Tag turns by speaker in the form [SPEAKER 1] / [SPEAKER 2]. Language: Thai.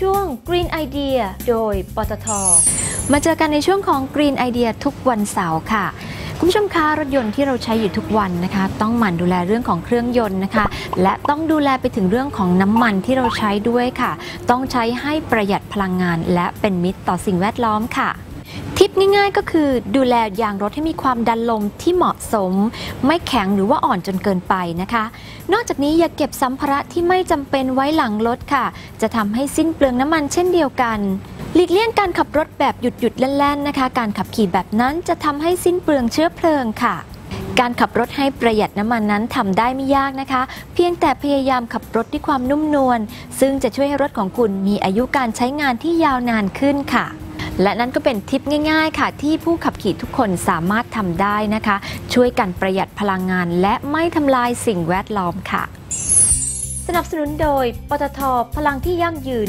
[SPEAKER 1] ช่วง Green Idea โดย ปตท มาเจอกันในช่วงของ Green Idea ทุกวันเสาร์ค่ะ คุณผู้ชมคะรถยนต์ที่เราใช้อยู่ทุกวันนะคะ ต้องหมั่นดูแลเรื่องของเครื่องยนต์นะคะ และต้องดูแลไปถึงเรื่องของน้ำมันที่เราใช้ด้วยค่ะ ต้องใช้ให้ประหยัดพลังงาน และเป็นมิตรต่อสิ่งแวดล้อมค่ะ ทิปง่ายๆก็คือดูแลยางรถให้มีความดันลมที่เหมาะสม ไม่แข็งหรือว่าอ่อนจนเกินไปนะคะ นอกจากนี้อย่าเก็บสัมภาระที่ไม่จำเป็นไว้หลังรถค่ะ จะทำให้สิ้นเปลืองน้ำมันเช่นเดียวกันหลีกเลี่ยงการขับรถแบบหยุดหยุดแล่นๆนะคะ การขับขี่แบบนั้นจะทำให้สิ้นเปลืองเชื้อเพลิงค่ะการขับรถให้ประหยัดน้ำมันนั้นทำได้ไม่ยากนะคะ เพียงแต่พยายามขับรถด้วยความนุ่มนวลซึ่งจะช่วยให้รถของคุณมีอายุการใช้งานที่ยาวนานขึ้นค่ะ และนั่นก็เป็นทิปง่ายๆ ค่ะ ที่ผู้ขับขี่ทุกคนสามารถทำได้นะคะ ช่วยกันประหยัดพลังงาน และไม่ทำลายสิ่งแวดล้อมค่ะ สนับสนุนโดย ปตทพลังที่ยั่งยืน